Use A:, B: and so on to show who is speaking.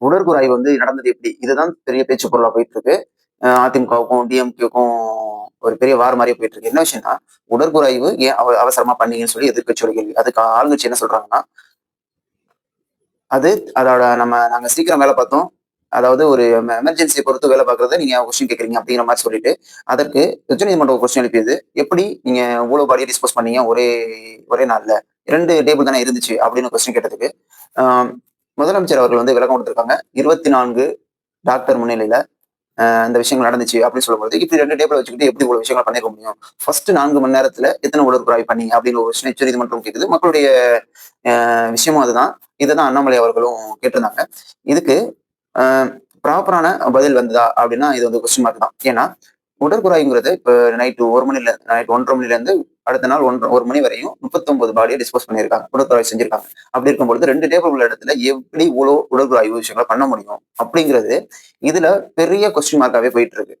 A: உடற்கூறாய்வு வந்து நடந்தது எப்படி? இதுதான் பெரிய பேச்சு பொருளாக போயிட்டு இருக்கு அதிமுகவுக்கும் டிஎம்கேக்கும் ஒரு பெரிய வார மாதிரியே போயிட்டு இருக்கு என்ன விஷயம்னா உடற்கூறாய்வு ஏன் அவ- அவசரமா பண்ணீங்கன்னு சொல்லி எதிர்கட்சியோட கேள்வி. அதுக்கு ஆளுங்கட்சி என்ன சொல்றாங்கன்னா அது அதோட நம்ம நாங்க சீக்கிரம் வேலை பார்த்தோம். அதாவது ஒரு எமர்ஜென்சியை பொறுத்து வேலை பார்க்கறத நீங்க கொஸ்டின் கேட்குறீங்க அப்படிங்கிற மாதிரி சொல்லிட்டு அதற்கு உச்சநீதிமன்றம் கொஸ்டின் எழுப்பியது. எப்படி நீங்க இவ்வளவு பாடியை டிஸ்போஸ் பண்ணீங்க? ஒரே ஒரே நாள்ல. இரண்டு டேபிள் தானே இருந்துச்சு அப்படின்னு கொஸ்டின் கேட்டதுக்கு. ஆஹ் முதலமைச்சர் அவர்கள் வந்து விளக்கம் கொடுத்துருக்காங்க. இருபத்தி நான்கு டாக்டர் முன்னிலையில ஆஹ் விஷயங்கள் நடந்துச்சு அப்படின்னு சொல்லும்போது இப்படி ரெண்டு டேபிள் வச்சுக்கிட்டு எப்படி இவ்வளவு விஷயங்கள் பண்ணிக்க முடியும்? ஃபர்ஸ்ட் நான்கு மணி நேரத்துல எத்தனை உடற்குறாய் பண்ணி அப்படின்னு ஒரு விஷயம் நீதிமன்றம் கேக்குது. மக்களுடைய விஷயமும் அதுதான். இதுதான் அண்ணாமலை அவர்களும் கேட்டிருந்தாங்க. இதுக்கு ப்ராப்பரான பதில் வந்ததா அப்படின்னா இது வந்து கொஸ்டின் மார்க் தான். ஏன்னா உடற்குறாய்ங்கிறது இப்போ நைட்டு ஒரு மணில நைட் ஒன்றரை மணில இருந்து அடுத்த நாள் ஒன்றரை ஒரு மணி வரையும் முப்பத்தொன்பது பாடியை டிஸ்போஸ் பண்ணியிருக்காங்க உடற்குறாய் செஞ்சிருக்காங்க. அப்படி இருக்கும்பொழுது ரெண்டு டேபிள் உள்ள இடத்துல எப்படி இவ்வளோ உடற்குறாய்வு விஷயங்களை பண்ண முடியும் அப்படிங்கிறது இதுல பெரிய கொஸ்டின் மார்க்காவே போயிட்டு இருக்கு.